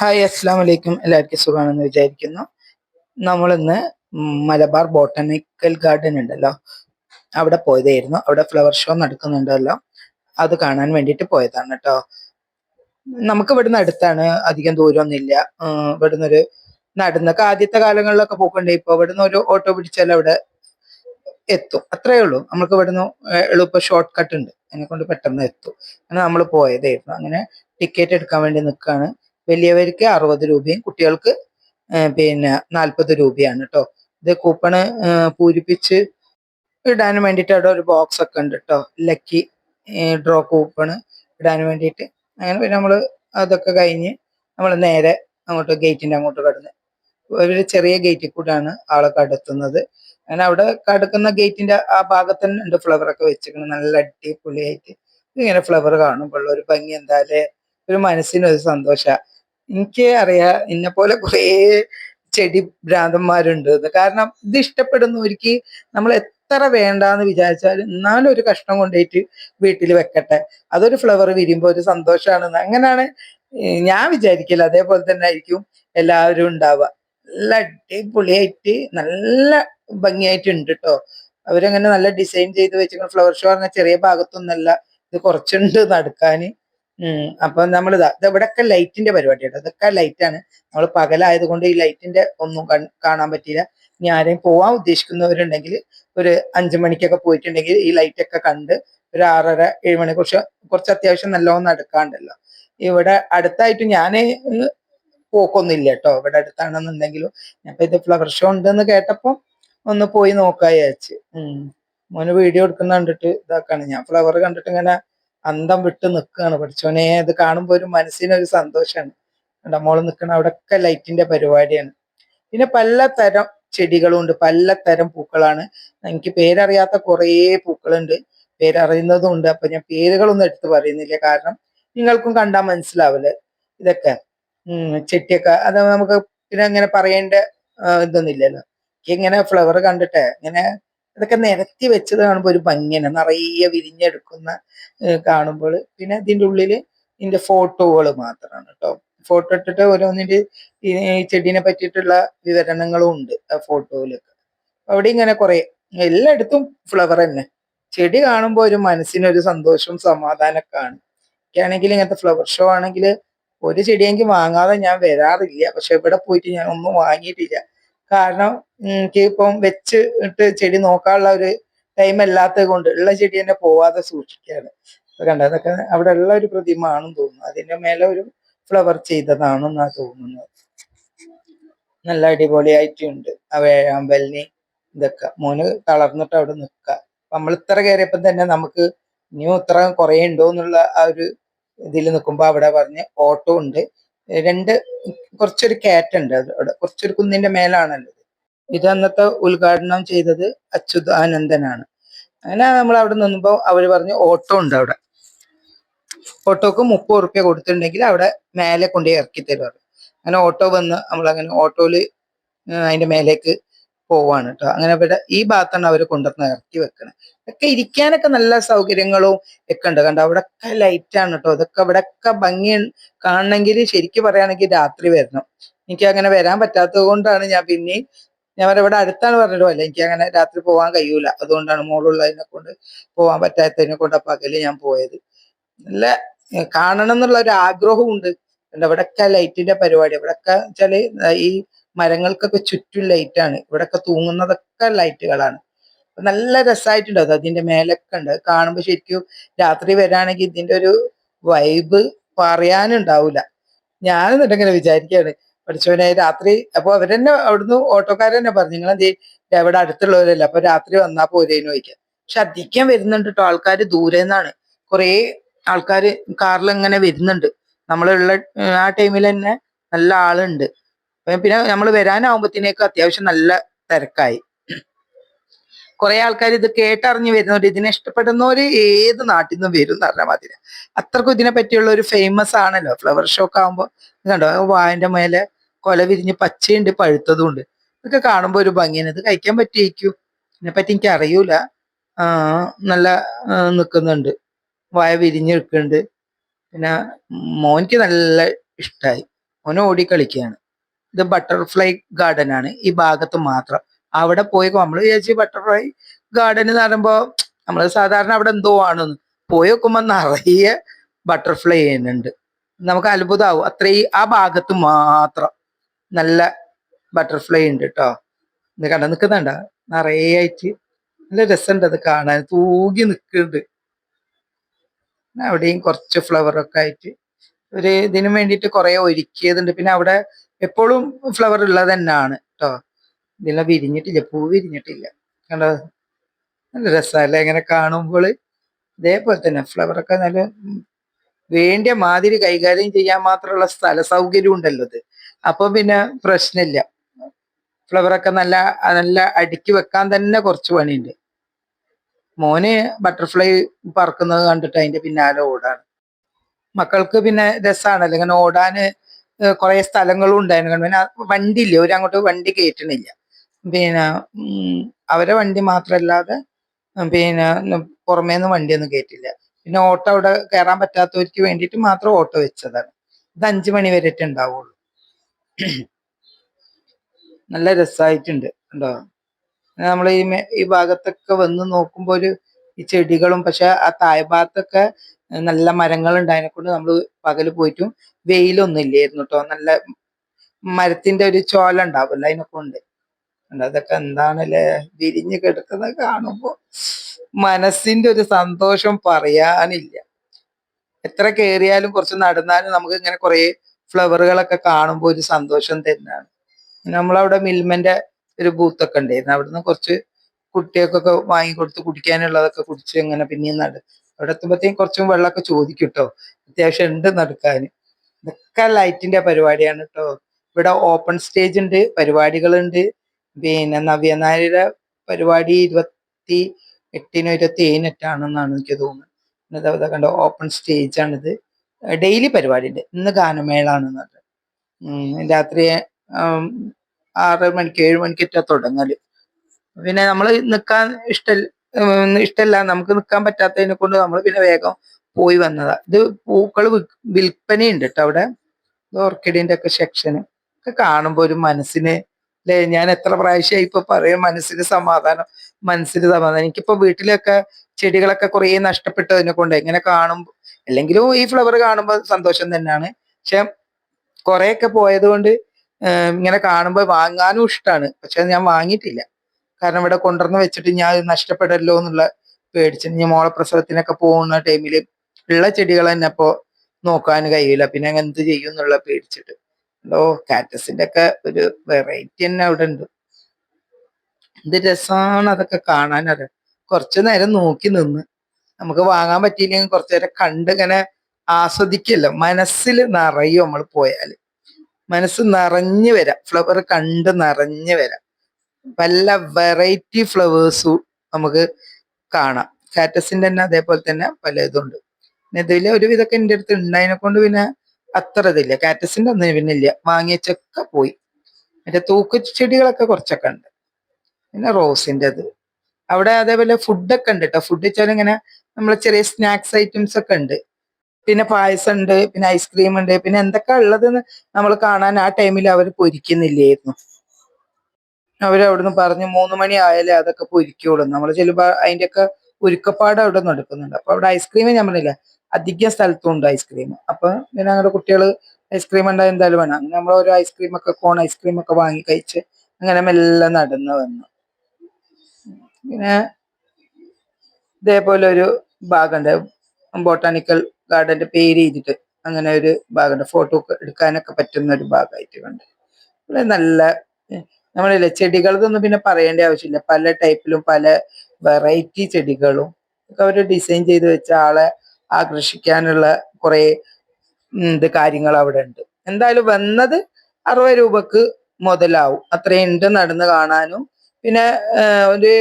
Hi അസ്സാം വലൈക്കും എല്ലാവർക്കും സുഖമാണെന്ന് വിചാരിക്കുന്നു. നമ്മളിന്ന് മലബാർ ബോട്ടണിക്കൽ ഗാർഡൻ ഉണ്ടല്ലോ. അവിടെ പോയതായിരുന്നു. അവിടെ ഫ്ലവർ ഷോ നടക്കുന്നുണ്ടല്ലോ. അത് കാണാൻ വേണ്ടിയിട്ട് പോയതാണ് കേട്ടോ. നമുക്ക് ഇവിടുന്ന് അടുത്താണ്. അധികം ദൂരമൊന്നുമില്ല. ഇവിടുന്ന് ഒരു നടന്നൊക്കെ ആദ്യത്തെ കാലങ്ങളിലൊക്കെ പോക്കണ്ടേ. ഇപ്പൊ ഇവിടുന്ന് ഒരു ഓട്ടോ പിടിച്ചാൽ അവിടെ എത്തും. അത്രേ ഉള്ളൂ. നമുക്ക് ഇവിടുന്ന് എളുപ്പ ഷോർട്ട് കട്ട് ഉണ്ട്. അതിനെ കൊണ്ട് പെട്ടെന്ന് എത്തും. അങ്ങനെ നമ്മൾ പോയതായിരുന്നു. അങ്ങനെ ടിക്കറ്റ് എടുക്കാൻ വേണ്ടി നിൽക്കുകയാണ്. വലിയവർക്ക് അറുപത് രൂപയും കുട്ടികൾക്ക് പിന്നെ നാൽപ്പത് രൂപയാണ് കേട്ടോ ഇത് കൂപ്പണ് പൂരിപ്പിച്ച് ഇടാൻ വേണ്ടിയിട്ട് അവിടെ ഒരു ബോക്സ് ഒക്കെ ഉണ്ട് കേട്ടോ ലക്കി ഡ്രോ കൂപ്പണ് ഇടാൻ വേണ്ടിയിട്ട്. അങ്ങനെ പിന്നെ നമ്മൾ അതൊക്കെ കഴിഞ്ഞ് നമ്മൾ നേരെ അങ്ങോട്ട് ഗേറ്റിന്റെ അങ്ങോട്ട് കടന്ന്. ഒരു ചെറിയ ഗേറ്റിൽ കൂടെയാണ് ആളെ കടത്തുന്നത്. അങ്ങനെ അവിടെ കടക്കുന്ന ഗേറ്റിന്റെ ആ ഭാഗത്ത് തന്നെ ഉണ്ട് ഫ്ലവർ ഒക്കെ വെച്ചിരിക്കുന്നത് നല്ല അടിപൊളിയായിട്ട്. ഇങ്ങനെ ഫ്ലവർ കാണുമ്പോൾ ഒരു ഭംഗി എന്തായാലും ഒരു മനസ്സിനൊരു സന്തോഷ. എനിക്ക് അറിയാ എന്നെ പോലെ കുറേ ചെടി ഭ്രാന്തന്മാരുണ്ട്. കാരണം ഇത് ഇഷ്ടപ്പെടുന്നവർക്ക് നമ്മൾ എത്ര വേണ്ടാന്ന് വിചാരിച്ചാൽ എന്നാലും ഒരു കഷ്ണം കൊണ്ടുപോയിട്ട് വീട്ടിൽ വെക്കട്ടെ. അതൊരു ഫ്ലവർ വിരിയുമ്പോൾ ഒരു സന്തോഷമാണെന്ന് അങ്ങനെയാണ് ഞാൻ വിചാരിക്കില്ല അതേപോലെ തന്നെ ആയിരിക്കും എല്ലാവരും ഉണ്ടാവുക. നല്ല അടിപൊളിയായിട്ട് നല്ല ഭംഗിയായിട്ടുണ്ട് കേട്ടോ അവരങ്ങനെ നല്ല ഡിസൈൻ ചെയ്ത് വെച്ചിരിക്കുന്ന ഫ്ലവർ ഷോ പറഞ്ഞ ചെറിയ ഭാഗത്തൊന്നല്ല. ഇത് കുറച്ചുണ്ട് നടക്കാന്. ഉം അപ്പൊ ഇത് ഇവിടെയൊക്കെ ലൈറ്റിന്റെ പരിപാടിയാണ് ഇതൊക്കെ ലൈറ്റാണ്. നമ്മൾ പകലായത് കൊണ്ട് ഈ ലൈറ്റിന്റെ ഒന്നും കാണാൻ പറ്റിയില്ല. ഇനി ആരെയും പോവാൻ ഉദ്ദേശിക്കുന്നവരുണ്ടെങ്കിൽ ഒരു അഞ്ചു മണിക്കൊക്കെ പോയിട്ടുണ്ടെങ്കിൽ ഈ ലൈറ്റ് ഒക്കെ കണ്ട് ഒരു ആറര ഏഴ് മണി കുറച്ച് കുറച്ച് അത്യാവശ്യം നല്ലോണം നടക്കാണ്ടല്ലോ. ഇവിടെ അടുത്തായിട്ട് ഞാൻ പോക്കൊന്നുമില്ല കേട്ടോ ഇവിടെ അടുത്താണെന്നുണ്ടെങ്കിലും ഞാൻ ഇത് ഫ്ലവർ ഷോ ഉണ്ടെന്ന് കേട്ടപ്പോ ഒന്ന് പോയി നോക്കാ വിചാരിച്ച്. ഉം. മോന് വീഡിയോ എടുക്കുന്ന കണ്ടിട്ട് ഇതാക്കാണ്. ഞാൻ ഫ്ലവർ കണ്ടിട്ട് ഇങ്ങനെ അന്തം വിട്ട് നിൽക്കുകയാണ് പഠിച്ചോനെ ഇത് കാണുമ്പോൾ ഒരു മനസ്സിനൊരു സന്തോഷമാണ് കണ്ടോ മോൾ നിൽക്കണ അവിടെയൊക്കെ ലൈറ്റിന്റെ പരിപാടിയാണ്. പിന്നെ പലതരം ചെടികളും ഉണ്ട് പലതരം പൂക്കളാണ്. എനിക്ക് പേരറിയാത്ത കുറേ പൂക്കളുണ്ട്. പേരറിയുന്നതും ഉണ്ട് അപ്പൊ ഞാൻ പേരുകളൊന്നും എടുത്ത് പറയുന്നില്ല. കാരണം നിങ്ങൾക്കും കണ്ടാൽ മനസ്സിലാവില്ല ഇതൊക്കെ ചെട്ടിയൊക്കെ. അത് നമുക്ക് പിന്നെ അങ്ങനെ പറയേണ്ട ആ, ഇതൊന്നും ഇല്ലല്ലോ എനിക്ക് ഇങ്ങനെ ഫ്ലവർ കണ്ടിട്ട് ഇങ്ങനെ ഇതൊക്കെ നിരത്തി വെച്ചത് കാണുമ്പോൾ ഒരു ഭംഗിയാണ്. നിറയെ വിരിഞ്ഞെടുക്കുന്ന കാണുമ്പോൾ പിന്നെ അതിന്റെ ഉള്ളിൽ ഇതിന്റെ ഫോട്ടോകൾ മാത്രമാണ് കേട്ടോ ഫോട്ടോ ഇട്ടിട്ട് ഓരോന്നിന്റെ ഈ ചെടീനെ പറ്റിയിട്ടുള്ള വിവരണങ്ങളും ഉണ്ട് ആ ഫോട്ടോയിലൊക്കെ. അവിടെ ഇങ്ങനെ കുറെ എല്ലായിടത്തും ഫ്ലവർ തന്നെ. ചെടി കാണുമ്പോൾ ഒരു മനസ്സിനൊരു സന്തോഷവും സമാധാനമൊക്കെ ആണ്. എനിക്കാണെങ്കിൽ ഇങ്ങനത്തെ ഫ്ലവർ ഷോ ആണെങ്കിൽ ഒരു ചെടിയെങ്കിൽ വാങ്ങാതെ ഞാൻ വരാറില്ല. പക്ഷെ ഇവിടെ പോയിട്ട് ഞാൻ ഒന്നും വാങ്ങിയിട്ടില്ല. കാരണം ഇപ്പം വെച്ച് ഇട്ട് ചെടി നോക്കാനുള്ള ഒരു ടൈം അല്ലാത്തത് കൊണ്ട് ഉള്ള ചെടി തന്നെ പോവാതെ സൂക്ഷിക്കുകയാണ്. അപ്പൊ കണ്ടോ അതൊക്കെ അവിടെ ഉള്ള ഒരു പ്രതിമ ആണെന്ന് തോന്നുന്നു. അതിന്റെ മേലെ ഒരു ഫ്ലവർ ചെയ്തതാണെന്നാ തോന്നുന്നത്. നല്ല അടിപൊളിയായിട്ടുണ്ട്. ആ വേഴാമ്പലിനെ ഇതൊക്കെ. മോന് തളർന്നിട്ട് അവിടെ നിൽക്ക നമ്മൾ ഇത്ര കയറിയപ്പം തന്നെ നമുക്ക് ഇനിയും ഇത്ര കുറേ ഉണ്ടോ എന്നുള്ള ആ ഒരു ഇതിൽ നിൽക്കുമ്പോ അവിടെ പറഞ്ഞ് ഓട്ടോ ഉണ്ട്. രണ്ട് കുറച്ചൊരു കയറ്റുണ്ട് അത് അവിടെ. കുറച്ചൊരു കുന്നിന്റെ മേലാണല്ലോ ഇത്. അന്നത്തെ ഉദ്ഘാടനം ചെയ്തത് അച്യുതാനന്ദനാണ്. അങ്ങനെ നമ്മൾ അവിടെ നിന്നുമ്പോൾ അവർ പറഞ്ഞു ഓട്ടോ ഉണ്ട് അവിടെ. ഓട്ടോക്ക് മുപ്പത് റുപ്യ കൊടുത്തിട്ടുണ്ടെങ്കിൽ അവിടെ മേലെ കൊണ്ടുപോയി ഇറക്കി തരുവാറ് അങ്ങനെ ഓട്ടോ വന്ന് നമ്മളങ്ങനെ ഓട്ടോയിൽ അതിന്റെ മേലേക്ക് പോവാണ് കേട്ടോ അങ്ങനെ ഇവിടെ ഈ ഭാഗത്താണ് അവർ കൊണ്ടുവന്ന് ഇറക്കി വെക്കണത് ഒക്കെ ഇരിക്കാനൊക്കെ നല്ല സൗകര്യങ്ങളും ഒക്കെ ഉണ്ട്. കണ്ടോ? ലൈറ്റ് ആണ് കേട്ടോ ഇതൊക്കെ ഇവിടെയൊക്കെ ഭംഗി കാണണമെങ്കിൽ ശരിക്കും പറയുകയാണെങ്കിൽ രാത്രി വരണം. എനിക്ക് അങ്ങനെ വരാൻ പറ്റാത്തത് കൊണ്ടാണ് ഞാൻ പിന്നെ ഞാൻ ഇവിടെ അടുത്താണ് പറഞ്ഞിട്ടോ അല്ല എനിക്ക് അങ്ങനെ രാത്രി പോകാൻ കഴിയൂല. അതുകൊണ്ടാണ് മോളുള്ളതിനെ കൊണ്ട് പോകാൻ പറ്റാത്തതിനെ കൊണ്ട് പകൽ ഞാൻ പോയത്. നല്ല കാണണം എന്നുള്ള ഒരു ആഗ്രഹവും ഉണ്ട്. കണ്ടോ? ഇവിടെയൊക്കെ ലൈറ്റിന്റെ പരിപാടി. ഇവിടെയൊക്കെ വെച്ചാൽ ഈ മരങ്ങൾക്കൊക്കെ ചുറ്റും ലൈറ്റാണ് ഇവിടെയൊക്കെ തൂങ്ങുന്നതൊക്കെ ലൈറ്റുകളാണ് നല്ല രസമായിട്ടുണ്ട് അത്. അതിന്റെ മേലൊക്കെ ഉണ്ട്. കാണുമ്പോൾ ശരിക്കും രാത്രി വരാണെങ്കിൽ ഇതിന്റെ ഒരു വൈബ് പറയാനുണ്ടാവൂല. ഞാൻ ഇങ്ങനെ വിചാരിക്കുകയാണ് പഠിച്ചവനെ രാത്രി അപ്പൊ അവരെന്നെ അവിടുന്ന് ഓട്ടോക്കാരന്നെ പറഞ്ഞു. നിങ്ങൾ എന്ത് ഇവിടെ അടുത്തുള്ളവരല്ല അപ്പൊ രാത്രി വന്നാ പോരേനു ചോദിക്കാം. പക്ഷെ അധികം വരുന്നുണ്ട് കേട്ടോ ആൾക്കാർ ദൂരെ നിന്നാണ്. കുറേ ആൾക്കാർ കാറിൽ ഇങ്ങനെ വരുന്നുണ്ട്. നമ്മളുള്ള ആ ടൈമിൽ തന്നെ നല്ല ആളുണ്ട്. പിന്നെ നമ്മൾ വരാനാവുമ്പത്തിനേക്ക് അത്യാവശ്യം നല്ല തിരക്കായി. കുറെ ആൾക്കാർ ഇത് കേട്ടറിഞ്ഞ് വരുന്നവർ ഇതിനെ ഇഷ്ടപ്പെടുന്നവർ ഏത് നാട്ടിൽ നിന്നും വരും എന്ന് പറഞ്ഞാൽ മതി അത്രക്കും ഇതിനെ പറ്റിയുള്ള ഒരു ഫേമസ് ആണല്ലോ. ഫ്ലവർ ഷോക്ക് ഒക്കെ ആകുമ്പോ ഇത് കണ്ടോ? വായന്റെ മേലെ കൊല വിരിഞ്ഞ് പച്ചയുണ്ട് പഴുത്തതും ഉണ്ട്. ഇതൊക്കെ കാണുമ്പോൾ ഒരു ഭംഗിയാണ്. ഇത് കഴിക്കാൻ പറ്റിയേക്കും. ഇതിനെപ്പറ്റി എനിക്ക് അറിയൂല. നല്ല നിൽക്കുന്നുണ്ട് വായ വിരിഞ്ഞ് നിൽക്കുന്നുണ്ട് പിന്നെ മോനിക്ക് നല്ല ഇഷ്ടമായി ഓടി ഓടിക്കളിക്കുകയാണ് ഇത് ബട്ടർഫ്ലൈ ഗാർഡൻ ആണ്. ഈ ഭാഗത്ത് മാത്രം. അവിടെ പോയി നമ്മൾ വിചാരിച്ചു ബട്ടർഫ്ലൈ ഗാർഡൻ എന്ന് പറയുമ്പോ നമ്മൾ സാധാരണ അവിടെ എന്തോ ആണ് പോയി നോക്കുമ്പോ നിറയെ ബട്ടർഫ്ലൈ ചെയ്യുന്നുണ്ട്. നമുക്ക് അത്ഭുതമാവും അത്രയും ആ ഭാഗത്ത് മാത്രം നല്ല ബട്ടർഫ്ലൈ ഉണ്ട് കേട്ടോ ഇത് കണ്ട നിൽക്കുന്നുണ്ട നിറയെ ആയിട്ട് നല്ല രസമുണ്ട് അത് കാണാൻ. തൂകി നിൽക്കുന്നുണ്ട് അവിടെയും കുറച്ച് ഫ്ലവർ ഒക്കെ ആയിട്ട് ഒരു ഇതിനു വേണ്ടിയിട്ട് കുറെ ഒരുക്കിയതുണ്ട്. പിന്നെ അവിടെ എപ്പോഴും ഫ്ലവർ ഉള്ളത് തന്നെയാണ് കേട്ടോ ഇതെല്ലാം വിരിഞ്ഞിട്ടില്ല പൂ വിരിഞ്ഞിട്ടില്ല. കണ്ടോ? നല്ല രസമല്ലേ ഇങ്ങനെ കാണുമ്പോൾ ഇതേപോലെ തന്നെ ഫ്ലവർ ഒക്കെ നല്ല വേണ്ട മാതിരി കൈകാര്യം ചെയ്യാൻ മാത്രമുള്ള സ്ഥല സൗകര്യം ഉണ്ടല്ലോ ഇത്. അപ്പൊ പിന്നെ പ്രശ്നമില്ല. ഫ്ലവർ ഒക്കെ നല്ല നല്ല അടുക്കി വെക്കാൻ തന്നെ കുറച്ച് പണിയുണ്ട്. മോന് ബട്ടർഫ്ലൈ പറക്കുന്നത് കണ്ടിട്ട് അതിന്റെ പിന്നാലെ ഓടാണ്. മക്കൾക്ക് പിന്നെ രസമാണല്ലോ ഇങ്ങനെ ഓടാന് കുറെ സ്ഥലങ്ങളും ഉണ്ടായിരുന്നു പിന്നെ വണ്ടി ഇല്ല ഒരു അങ്ങോട്ട് വണ്ടി കയറ്റണില്ല പിന്നെ അവരെ വണ്ടി മാത്രല്ലാതെ പിന്നെ പുറമേന്ന് വണ്ടിയൊന്നും കയറ്റില്ല പിന്നെ ഓട്ടോ അവിടെ കയറാൻ പറ്റാത്തവർക്ക് വേണ്ടിയിട്ട് മാത്രം ഓട്ടോ വെച്ചതാണ്. ഇത് അഞ്ചു മണി വരെയിട്ട് ഉണ്ടാവുള്ളൂ. നല്ല രസമായിട്ടുണ്ട് കണ്ടോ? നമ്മൾ ഈ ഈ ഭാഗത്തൊക്കെ വന്ന് നോക്കുമ്പോൾ ഒരു ഈ ചെടികളും പക്ഷെ ആ താഴെ ഭാഗത്തൊക്കെ നല്ല മരങ്ങൾ ഉണ്ടായതിനെ കൊണ്ട് നമ്മൾ പകൽ പോയിട്ടും വെയിലൊന്നും ഇല്ലായിരുന്നു കേട്ടോ നല്ല മരത്തിന്റെ ഒരു ചോല ഉണ്ടാവില്ല അതിനെ കൊണ്ട്. അതൊക്കെ എന്താണല്ലേ? വിരിഞ്ഞ് കിടക്കുന്നത് കാണുമ്പോ മനസ്സിന്റെ ഒരു സന്തോഷം പറയാനില്ല. എത്ര കേറിയാലും കുറച്ച് നടന്നാലും നമുക്ക് ഇങ്ങനെ കുറേ ഫ്ലവറുകളൊക്കെ കാണുമ്പോൾ ഒരു സന്തോഷം തന്നെയാണ് നമ്മളവിടെ മിൽമന്റെ ഒരു ബൂത്തൊക്കെ ഉണ്ടായിരുന്നു. അവിടുന്ന് കുറച്ച് കുട്ടികൾക്കൊക്കെ വാങ്ങിക്കൊടുത്ത് കുടിക്കാനുള്ളതൊക്കെ കുടിച്ച് ഇങ്ങനെ പിന്നെയും നട അവിടെ എത്തുമ്പോഴത്തേക്കും കുറച്ചും വെള്ളമൊക്കെ ചോദിക്കും കേട്ടോ അത്യാവശ്യം ഉണ്ട് നടക്കാൻ. ഇതൊക്കെ ലൈറ്റിന്റെ പരിപാടിയാണ് കേട്ടോ ഇവിടെ ഓപ്പൺ സ്റ്റേജ് ഉണ്ട് പരിപാടികളുണ്ട്. പിന്നെ നവ്യ നായരുടെ പരിപാടി ഇരുപത്തി എട്ടിനോ ഇരുപത്തി ഏഴിനെട്ടാണെന്നാണ് എനിക്ക് തോന്നുന്നത്. ഇതാ കണ്ടോ ഓപ്പൺ സ്റ്റേജ് ആണിത്. ഡെയിലി പരിപാടി ഉണ്ട്. ഇന്ന് ഗാനമേളാണെന്ന് പറഞ്ഞത് രാത്രി ആറ് മണിക്ക് ഏഴ് മണിക്കൊക്കെ തുടങ്ങൽ. പിന്നെ നമ്മൾ നിൽക്കാൻ ഇഷ്ട ഇഷ്ടമല്ല നമുക്ക് നിൽക്കാൻ പറ്റാത്തതിനെ കൊണ്ട് നമ്മൾ പിന്നെ വേഗം പോയി വന്നതാ. ഇത് പൂക്കൾ വിൽപ്പനയുണ്ട് കേട്ടോ അവിടെ. ഓർക്കിഡിന്റെ ഒക്കെ സെക്ഷന്. ഒക്കെ കാണുമ്പോൾ ഒരു മനസ്സിന് അല്ലെ ഞാൻ എത്ര പ്രാവശ്യമായി ഇപ്പൊ പറയും മനസ്സിന് സമാധാനം മനസ്സിന് സമാധാനം. എനിക്കിപ്പോ വീട്ടിലൊക്കെ ചെടികളൊക്കെ കുറേ നഷ്ടപ്പെട്ടതിനെ കൊണ്ട് എങ്ങനെ കാണുമ്പോൾ അല്ലെങ്കിലും ഈ ഫ്ലവർ കാണുമ്പോൾ സന്തോഷം തന്നെയാണ്. പക്ഷെ കുറെയൊക്കെ പോയത് കൊണ്ട് ഇങ്ങനെ കാണുമ്പോൾ വാങ്ങാനും ഇഷ്ടമാണ് പക്ഷെ ഞാൻ വാങ്ങിയിട്ടില്ല. കാരണം ഇവിടെ കൊണ്ടുവന്ന് വെച്ചിട്ട് ഞാൻ നഷ്ടപ്പെടല്ലോ എന്നുള്ള പേടിച്ച് ഞാൻ മോളെ പ്രസവത്തിനൊക്കെ പോകുന്ന ടൈമിൽ ഉള്ള ചെടികൾ തന്നെ ഇപ്പോ നോക്കാൻ കഴിയില്ല. പിന്നെ അങ്ങ് എന്ത് ചെയ്യും എന്നുള്ള പേടിച്ചിട്ട്. ഓ കാറ്റസിന്റെ ഒക്കെ ഒരു വെറൈറ്റി തന്നെ അവിടെ ഉണ്ട്. എന്ത് രസമാണ് അതൊക്കെ കാണാൻ അറിയാം. കുറച്ചു നേരം നോക്കി നിന്ന്. നമുക്ക് വാങ്ങാൻ പറ്റിയില്ലെങ്കിൽ കുറച്ചു നേരം കണ്ട് ഇങ്ങനെ ആസ്വദിക്കല്ലോ. മനസ്സിൽ നിറയും നമ്മൾ പോയാൽ മനസ്സ് നിറഞ്ഞു വരാം. ഫ്ലവർ കണ്ട് നിറഞ്ഞു വരാം. പല വെറൈറ്റി ഫ്ലവേഴ്സും നമുക്ക് കാണാം. കാറ്റസിന്റെ തന്നെ അതേപോലെ തന്നെ പല ഇതുണ്ട്. പിന്നെ ഇതിൽ ഒരുവിധമൊക്കെ എന്റെ അടുത്ത് ഉണ്ടായതിനെ കൊണ്ട് പിന്നെ അത്ര ഇതില്ല. കാറ്റസിന്റെ ഒന്നും പിന്നെ ഇല്ല. വാങ്ങിയച്ചൊക്കെ പോയി. മറ്റേ തൂക്ക് ചെടികളൊക്കെ കുറച്ചൊക്കെ ഉണ്ട്. പിന്നെ റോസിന്റെ അത്. അവിടെ അതേപോലെ ഫുഡൊക്കെ ഉണ്ട് കേട്ടോ ഫുഡ് വെച്ചാൽ ഇങ്ങനെ നമ്മളെ ചെറിയ സ്നാക്സ് ഐറ്റംസ് ഒക്കെ ഉണ്ട്. പിന്നെ പായസം ഉണ്ട്. പിന്നെ ഐസ്ക്രീം ഉണ്ട്. പിന്നെ എന്തൊക്കെ ഉള്ളതെന്ന് നമ്മൾ കാണാൻ ആ ടൈമിൽ അവർ പൊരിക്കുന്നില്ലായിരുന്നു. അവരവിടുന്ന് പറഞ്ഞു മൂന്ന് മണി ആയാലേ അതൊക്കെ പൊരിക്കുള്ളൂ. നമ്മൾ ചെല്ലുമ്പോ അതിന്റെ ഒക്കെ ഒരുക്കപ്പാട് അവിടെ നടക്കുന്നുണ്ട് അപ്പൊ അവിടെ ഐസ്ക്രീം ഞാൻ പറഞ്ഞില്ല അധികം സ്ഥലത്തും ഉണ്ട് ഐസ്ക്രീം അപ്പൊ പിന്നെ ഞങ്ങളുടെ കുട്ടികൾ ഐസ്ക്രീം ഉണ്ടായ എന്തായാലും വേണം. അങ്ങനെ നമ്മൾ ഒരു ഐസ്ക്രീം ഒക്കെ കോൺ ഐസ്ക്രീം ഒക്കെ വാങ്ങി കഴിച്ച് അങ്ങനെ മെല്ലെ നടന്നു വന്നു. പിന്നെ ഇതേപോലെ ഒരു ഭാഗമുണ്ട് ബോട്ടാണിക്കൽ ഗാർഡന്റെ പേര് ചെയ്തിട്ട് അങ്ങനെ ഒരു ഭാഗമുണ്ട് ഫോട്ടോ എടുക്കാനൊക്കെ പറ്റുന്ന ഒരു ഭാഗമായിട്ട് കണ്ട്. നല്ല നമ്മളില്ലേ ചെടികളതൊന്നും പിന്നെ പറയേണ്ട ആവശ്യമില്ല. പല ടൈപ്പിലും പല വെറൈറ്റി ചെടികളും ഒക്കെ അവർ ഡിസൈൻ ചെയ്ത് വെച്ച ആളെ ആകർഷിക്കാനുള്ള കുറെ ഇത് കാര്യങ്ങൾ അവിടെ ഉണ്ട്. എന്തായാലും വന്നത് അറുപത് രൂപക്ക് മുതലാവും. അത്രയും ഉണ്ട് നടന്ന് കാണാനും. പിന്നെ ഒരു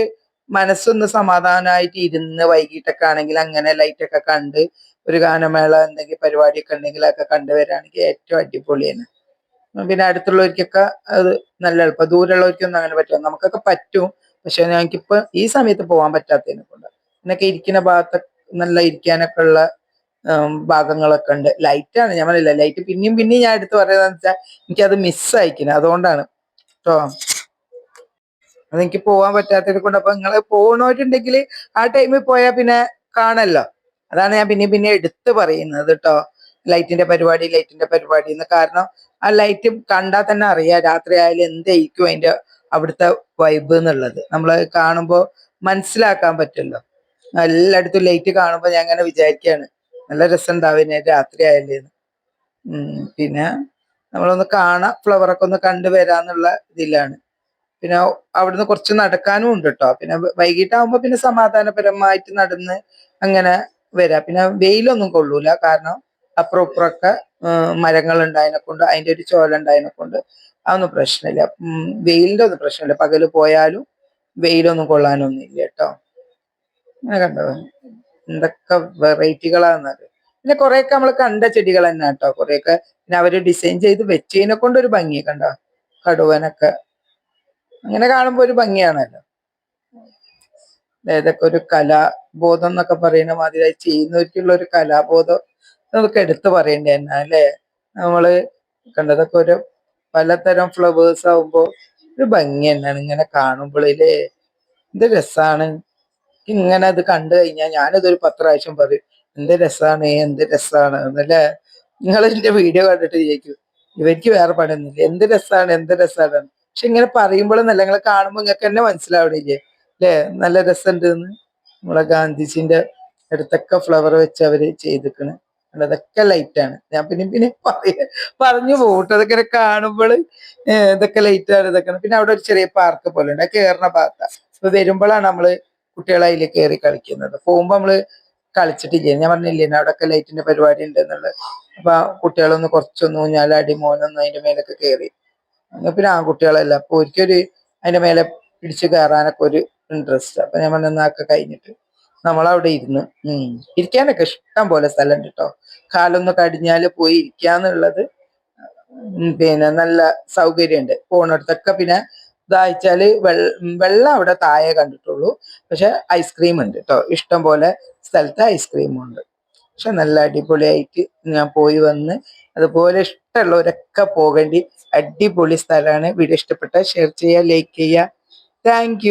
മനസ്സൊന്ന് സമാധാനമായിട്ട് ഇരുന്ന് വൈകിട്ടൊക്കെ ആണെങ്കിൽ അങ്ങനെ ലൈറ്റൊക്കെ കണ്ട് ഒരു ഗാനമേള എന്തെങ്കിലും പരിപാടിയൊക്കെ ഉണ്ടെങ്കിൽ കണ്ടുവരാണെങ്കിൽ ഏറ്റവും അടിപൊളിയാണ്. പിന്നെ അടുത്തുള്ളവർക്കൊക്കെ അത് നല്ല എളുപ്പം. ദൂരമുള്ളവർക്കൊന്നും അങ്ങനെ പറ്റില്ല. നമുക്കൊക്കെ പറ്റും. പക്ഷെ ഞങ്ങൾക്കിപ്പോ ഈ സമയത്ത് പോകാൻ പറ്റാത്തതിനെ കൊണ്ട്. എന്നൊക്കെ ഇരിക്കുന്ന ഭാഗത്ത് നല്ല ഇരിക്കാനൊക്കെ ഉള്ള ഭാഗങ്ങളൊക്കെ ഉണ്ട്. ലൈറ്റാണ്. ഞാൻ പറയില്ല ലൈറ്റ് പിന്നെയും പിന്നെയും ഞാൻ എടുത്ത് പറയുന്നതെന്ന് വെച്ചാൽ എനിക്കത് മിസ്സായിക്കുന്നത് അതുകൊണ്ടാണ് കേട്ടോ അതെനിക്ക് പോവാൻ പറ്റാത്തത് കൊണ്ട് അപ്പൊ നിങ്ങൾ പോകണവരുണ്ടെങ്കിൽ ആ ടൈമിൽ പോയാൽ പിന്നെ കാണല്ലോ. അതാണ് ഞാൻ പിന്നെ പിന്നെ എടുത്ത് പറയുന്നത് കേട്ടോ ലൈറ്റിന്റെ പരിപാടി ലൈറ്റിന്റെ പരിപാടി എന്ന്. കാരണം ആ ലൈറ്റ് കണ്ടാൽ തന്നെ അറിയാം രാത്രി ആയാലും എന്തായിരിക്കും അതിന്റെ അവിടുത്തെ വൈബ് എന്നുള്ളത്. നമ്മൾ കാണുമ്പോൾ മനസ്സിലാക്കാൻ പറ്റുമല്ലോ. എല്ലായിടത്തും ലൈറ്റ് കാണുമ്പോൾ ഞാൻ അങ്ങനെ വിചാരിക്കുകയാണ്. നല്ല രസം ഉണ്ടാവും രാത്രി ആയാലേ പിന്നെ നമ്മളൊന്ന് കാണാം. ഫ്ലവറൊക്കെ ഒന്ന് കണ്ടു വരാന്നുള്ള ഇതിലാണ്. പിന്നെ അവിടുന്ന് കുറച്ച് നടക്കാനും ഉണ്ട് കേട്ടോ പിന്നെ വൈകിട്ടാവുമ്പോ പിന്നെ സമാധാനപരമായിട്ട് നടന്ന് അങ്ങനെ വരാം. പിന്നെ വെയിലൊന്നും കൊള്ളൂല. കാരണം അപ്പുറം മരങ്ങൾ ഉണ്ടായതിനെ കൊണ്ട് അതിന്റെ ഒരു ചോല ഉണ്ടായതിനെ കൊണ്ട് അതൊന്നും പ്രശ്നമില്ല. വെയിലിന്റെ ഒന്നും പ്രശ്നമില്ല. പകൽ പോയാലും വെയിലൊന്നും കൊള്ളാനൊന്നും ഇല്ല കേട്ടോ. അങ്ങനെ കണ്ടോ? എന്തൊക്കെ വെറൈറ്റികളാന്നത് പിന്നെ കുറെയൊക്കെ നമ്മൾ കണ്ട ചെടികൾ തന്നെ കേട്ടോ. കുറെയൊക്കെ പിന്നെ അവർ ഡിസൈൻ ചെയ്ത് വെച്ചതിനെ കൊണ്ട് ഒരു ഭംഗി കണ്ടോ? കടുവനൊക്കെ. അങ്ങനെ കാണുമ്പോൾ ഒരു ഭംഗിയാണല്ലോ. ഏതൊക്കെ ഒരു കലാബോധം എന്നൊക്കെ പറയുന്ന മാതിരി ചെയ്യുന്നവർക്കുള്ള ഒരു കലാബോധം നമുക്ക് എടുത്തു പറയേണ്ടി തന്നെ അല്ലേ? നമ്മൾ കണ്ടതൊക്കെ ഒരു പലതരം ഫ്ലവേഴ്സ് ആവുമ്പോ ഒരു ഭംഗി തന്നെയാണ് ഇങ്ങനെ കാണുമ്പോഴേ എന്ത് രസാണ്. ഇങ്ങനെ അത് കണ്ടു കഴിഞ്ഞാൽ ഞാനിതൊരു പത്ത് പ്രാവശ്യം പറയും എന്ത് രസാണ് എന്ത് രസാണ് എന്നല്ലേ? നിങ്ങൾ എന്റെ വീഡിയോ കണ്ടിട്ട് ചോദിക്കും ഇവർക്ക് വേറെ പണിയൊന്നുമില്ല. എന്ത് രസാണ് എന്ത് രസാണ് പക്ഷെ ഇങ്ങനെ പറയുമ്പോഴെന്നല്ല നിങ്ങൾ കാണുമ്പോൾ നിങ്ങൾക്ക് തന്നെ മനസ്സിലാവണില്ലേ? അല്ലേ? നല്ല രസമുണ്ട് എന്ന് നമ്മളെ ഗാന്ധിജിന്റെ അടുത്തൊക്കെ ഫ്ലവർ വെച്ച് അവർ ചെയ്തിക്കണ്. അതൊക്കെ ലൈറ്റാണ് ഞാൻ പിന്നെ പിന്നെ പറയ പറഞ്ഞു പോകട്ടെ. അതൊക്കെ കാണുമ്പോൾ ഇതൊക്കെ ലൈറ്റാണ് ഇതൊക്കെ പിന്നെ അവിടെ ഒരു ചെറിയ പാർക്ക് പോലെ ഉണ്ട്. കയറുന്ന ഭാഗത്താണ് അപ്പൊ വരുമ്പോഴാണ് നമ്മൾ കുട്ടികളെ അതിൽ കയറി കളിക്കുന്നത്. പോകുമ്പോ നമ്മൾ കളിച്ചിട്ടില്ല? ഞാൻ പറഞ്ഞില്ലേ അവിടെയൊക്കെ ലൈറ്റിന്റെ പരിപാടി ഉണ്ട് എന്നുള്ളത്. അപ്പൊ കുട്ടികളൊന്ന് കുറച്ചൊന്ന് ഊഞ്ഞാലാടി മോനൊന്നും അതിന്റെ മേലൊക്കെ കയറി പിന്നെ ആൺകുട്ടികളല്ല. അപ്പൊ ഒരിക്കലും അതിന്റെ മേലെ പിടിച്ച് കയറാനൊക്കെ ഒരു ഇൻട്രസ്റ്റ് അപ്പൊ ഞാൻ പറഞ്ഞാൽ കഴിഞ്ഞിട്ട്. നമ്മളവിടെ ഇരുന്ന്. ഉം. ഇരിക്കാനൊക്കെ ഇഷ്ടം പോലെ സ്ഥലം കേട്ടോ കാലൊന്ന് കടിഞ്ഞാൽ പോയി ഇരിക്കാന്നുള്ളത് പിന്നെ നല്ല സൗകര്യമുണ്ട്. പോണടത്തൊക്കെ പിന്നെ ഇതായിച്ചാൽ വെള്ളം അവിടെ താഴെ കണ്ടിട്ടുള്ളൂ. പക്ഷെ ഐസ്ക്രീം ഉണ്ട് കേട്ടോ ഇഷ്ടം പോലെ സ്ഥലത്ത് ഐസ്ക്രീമും ഉണ്ട്. പക്ഷെ നല്ല അടിപൊളിയായിട്ട് ഞാൻ പോയി വന്ന് അതുപോലെ ഇഷ്ടമുള്ളവരൊക്കെ പോകേണ്ടി അടിപൊളി സ്ഥലമാണ്. വീഡിയോ ഇഷ്ടപ്പെട്ട ഷെയർ ചെയ്യുക ലൈക്ക് ചെയ്യുക. താങ്ക്